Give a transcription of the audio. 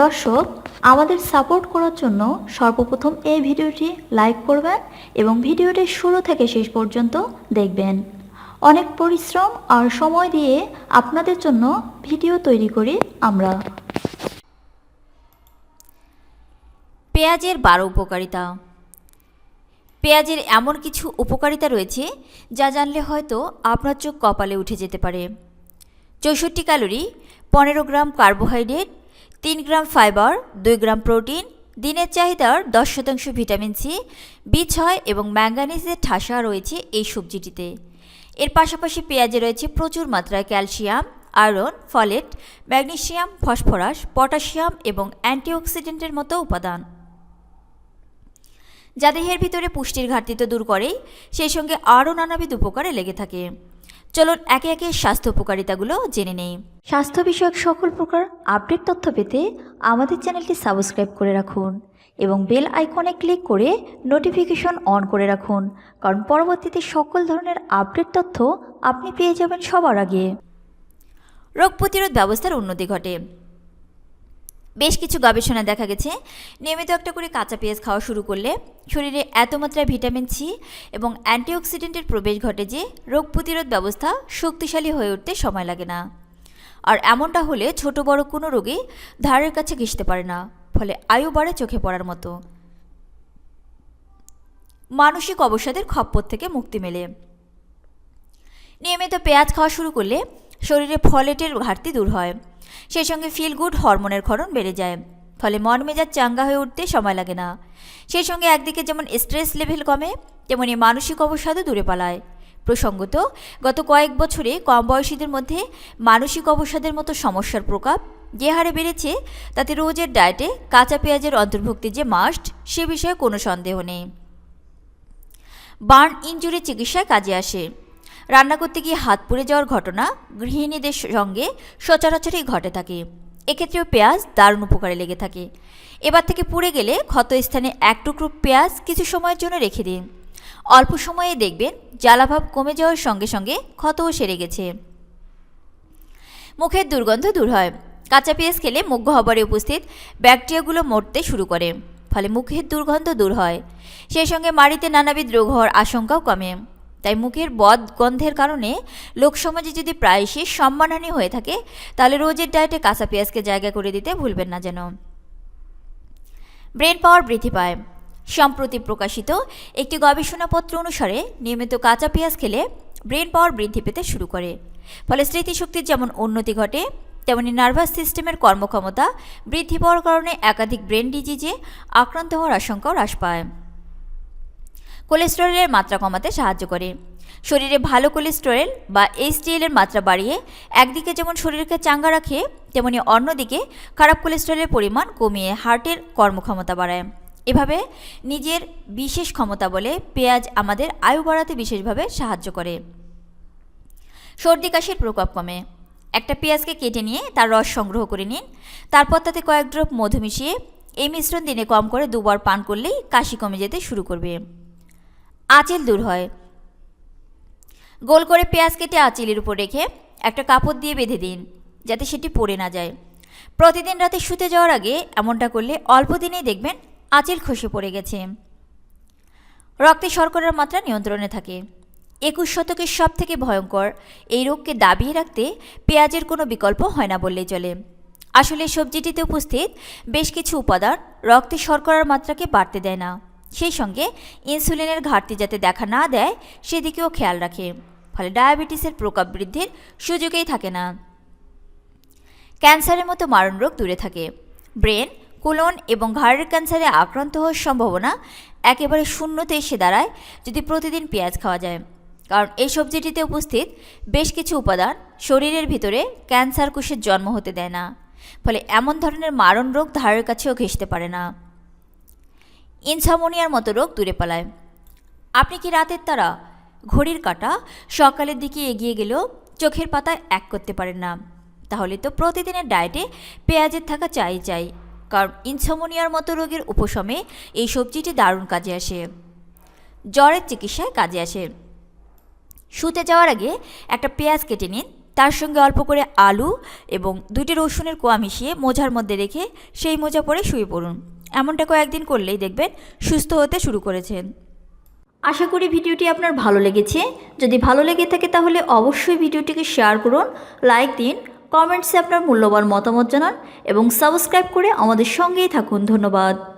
দর্শক, আমাদের সাপোর্ট করার জন্য সর্বপ্রথম এই ভিডিওটি লাইক করবেন এবং ভিডিওটি শুরু থেকে শেষ পর্যন্ত দেখবেন। অনেক পরিশ্রম আর সময় দিয়ে আপনাদের জন্য ভিডিও তৈরি করি আমরা। পেঁয়াজের বারো উপকারিতা। পেঁয়াজের এমন কিছু উপকারিতা রয়েছে যা জানলে হয়তো আপনার চোখ কপালে উঠে যেতে পারে। চৌষট্টি ক্যালোরি, পনেরো গ্রাম কার্বোহাইড্রেট তিন গ্রাম ফাইবার, দুই গ্রাম প্রোটিন, দিনের চাহিদার দশ শতাংশ ভিটামিন সি, বি ছয় এবং ম্যাঙ্গানিজের ঠাসা রয়েছে এই সবজিটিতে। এর পাশাপাশি পেঁয়াজে রয়েছে প্রচুর মাত্রায় calcium, iron, folate, magnesium, phosphorus, potassium এবং অ্যান্টিঅক্সিডেন্টের মতো উপাদান। যা দেহের ভিতরে পুষ্টির ঘাটতি তো দূর করেই সেই সঙ্গে আরও নানাবিধ উপকারে লেগে থাকে। চলুন একে একে স্বাস্থ্য উপকারিতাগুলো জেনে নেই। স্বাস্থ্য বিষয়ক সকল প্রকার আপডেট তথ্য পেতে আমাদের চ্যানেলটি সাবস্ক্রাইব করে রাখুন এবং বেল আইকনে ক্লিক করে নোটিফিকেশন অন করে রাখুন কারণ পরবর্তীতে সকল ধরনের আপডেট তথ্য আপনি পেয়ে যাবেন সবার আগে। রোগ প্রতিরোধ ব্যবস্থার উন্নতি ঘটে। বেশ কিছু গবেষণা দেখা গেছে, নিয়মিত একটা করে কাঁচা পেঁয়াজ খাওয়া শুরু করলে শরীরে এত মাত্রায় ভিটামিন সি এবং অ্যান্টিঅক্সিডেন্টের প্রবেশ ঘটে যে রোগ প্রতিরোধ ব্যবস্থা শক্তিশালী হয়ে উঠতে সময় লাগে না। আর এমনটা হলে ছোট বড় কোনো রোগী ধারের কাছে ঘেঁষতে পারে না, ফলে আয়ু বাড়ে চোখে পড়ার মতো। মানসিক অবসাদের খপ্পর থেকে মুক্তি মেলে। নিয়মিত পেঁয়াজ খাওয়া শুরু করলে শরীরে ফলেটের ঘাটতি দূর হয়। সেই সঙ্গে ফিল গুড হরমোনের ক্ষরণ বেড়ে যায়। ফলে মন মেজাজ চাঙ্গা হয়ে উঠতে সময় লাগে না। সেই সঙ্গে একদিকে যেমন স্ট্রেস লেভেল কমে, তেমনি মানসিক অবসাদও দূরে পালায়। প্রসঙ্গত, গত কয়েক বছরে কম বয়সীদের মধ্যে মানসিক অবসাদের মতো সমস্যার প্রকাপ যে হারে বেড়েছে, তাতে রোজের ডায়েটে কাঁচা পেঁয়াজের অন্তর্ভুক্তি যে মাস্ট সে বিষয়ে কোনো সন্দেহ নেই। বার্ন ইঞ্জুরি চিকিৎসায় কাজে আসে। রান্না করতে গিয়ে হাত পুড়ে যাওয়ার ঘটনা গৃহিণীদের সঙ্গে সচরাচরই ঘটে থাকে। এক্ষেত্রেও পেঁয়াজ দারুণ উপকারে লেগে থাকে। এবার থেকে পুড়ে গেলে ক্ষত স্থানে এক টুকরো পেঁয়াজ কিছু সময়ের জন্য রেখে দিন। অল্প সময়ে দেখবেন জ্বালাভাব কমে যাওয়ার সঙ্গে সঙ্গে ক্ষতও সেরে গেছে। মুখের দুর্গন্ধ দূর হয়। কাঁচা পেঁয়াজ খেলে মুখ গহ্বরে উপস্থিত ব্যাকটেরিয়াগুলো মরতে শুরু করে, ফলে মুখের দুর্গন্ধ দূর হয়। সেই সঙ্গে মাড়িতে নানাবিধ রোগ হওয়ার আশঙ্কাও কমে। তাই মুখের বদ গন্ধের কারণে লোকসমাজে যদি প্রায়শই সম্মানহানি হয়ে থাকে, তাহলে রোজের ডায়েটে কাঁচা পেঁয়াজকে জায়গা করে দিতে ভুলবেন না যেন। ব্রেন পাওয়ার বৃদ্ধি পায়। সম্প্রতি প্রকাশিত একটি গবেষণাপত্র অনুসারে নিয়মিত কাঁচা পেঁয়াজ খেলে ব্রেন পাওয়ার বৃদ্ধি পেতে শুরু করে। ফলে স্মৃতিশক্তির যেমন উন্নতি ঘটে, তেমনি নার্ভাস সিস্টেমের কর্মক্ষমতা বৃদ্ধি পাওয়ার কারণে একাধিক ব্রেন ডিজিজে আক্রান্ত হওয়ার আশঙ্কাও হ্রাস পায়। কোলেস্টেরলের মাত্রা কমাতে সাহায্য করে। শরীরে ভালো কোলেস্টেরল বা এইচডিএল এর মাত্রা বাড়িয়ে একদিকে যেমন শরীরকে চাঙ্গা রাখে, তেমনি অন্যদিকে খারাপ কোলেস্টেরলের পরিমাণ কমিয়ে হার্টের কর্মক্ষমতা বাড়ায়। এভাবে নিজের বিশেষ ক্ষমতা বলে পেঁয়াজ আমাদের আয়ু বাড়াতে বিশেষভাবে সাহায্য করে। সর্দি কাশির প্রকোপ কমে। একটা পেঁয়াজকে কেটে নিয়ে তার রস সংগ্রহ করে নিন। তারপর তাতে কয়েক ড্রপ মধু মিশিয়ে এই মিশ্রণ দিনে কম করে দুবার পান করলেই কাশি কমে যেতে শুরু করবে। আঁচিল দূর হয়। গোল করে পেঁয়াজ কেটে আঁচিলের উপর রেখে একটা কাপড় দিয়ে বেঁধে দিন, যাতে সেটি পড়ে না যায়। প্রতিদিন রাতে শুতে যাওয়ার আগে এমনটা করলে অল্প দিনেই দেখবেন আঁচিল খসে পড়ে গেছে। রক্তে শর্করার মাত্রা নিয়ন্ত্রণে থাকে। একুশ শতকের সব থেকে ভয়ঙ্কর এই রোগকে দাবিয়ে রাখতে পেঁয়াজের কোনো বিকল্প হয় না বললেই চলে। আসলে সবজিটিতে উপস্থিত বেশ কিছু উপাদান রক্তে শর্করার মাত্রাকে বাড়তে দেয় না। সেই সঙ্গে ইনসুলিনের ঘাটতি যাতে দেখা না দেয়, সেদিকেও খেয়াল রাখে। ফলে ডায়াবেটিসের প্রকোপ বৃদ্ধির সুযোগেই থাকে না। ক্যান্সারের মতো মারণ রোগ দূরে থাকে। ব্রেন, কোলন এবং ঘাড়ের ক্যান্সারে আক্রান্ত হওয়ার সম্ভাবনা একেবারে শূন্যতে এসে দাঁড়ায় যদি প্রতিদিন পেঁয়াজ খাওয়া যায়। কারণ এই সবজিটিতে উপস্থিত বেশ কিছু উপাদান শরীরের ভিতরে ক্যান্সার কোষের জন্ম হতে দেয় না। ফলে এমন ধরনের মারণ রোগ ধারের কাছেও ঘেঁষতে পারে না। ইনসামোনিয়ার মতো রোগ দূরে পালায়। আপনি কি রাতের তারা, ঘড়ির কাটা, সকালের দিকে এগিয়ে গেলেও চোখের পাতা এক করতে পারেন না। তাহলে তো প্রতিদিনের ডায়েটে পেঁয়াজের থাকা চাই চাই, কারণ ইনসামোনিয়ার মতো রোগের উপশমে এই সবজিটি দারুণ কাজে আসে। জ্বরের চিকিৎসায় কাজে আসে। শুতে যাওয়ার আগে একটা পেঁয়াজ কেটে নিন, তার সঙ্গে অল্প করে আলু এবং দুটি রসুনের কোয়া মিশিয়ে মোজার মধ্যে রেখে সেই মোজা পরে শুয়ে পড়ুন। এমনটা কয়েকদিন করলেই দেখবেন সুস্থ হতে শুরু করেছেন আশা করি ভিডিওটি আপনার ভালো লেগেছে। যদি ভালো লেগে থাকে তাহলে অবশ্যই ভিডিওটিকে শেয়ার করুন, লাইক দিন, কমেন্টসে আপনার মূল্যবান মতামত জানান এবং সাবস্ক্রাইব করে আমাদের সঙ্গেই থাকুন। ধন্যবাদ।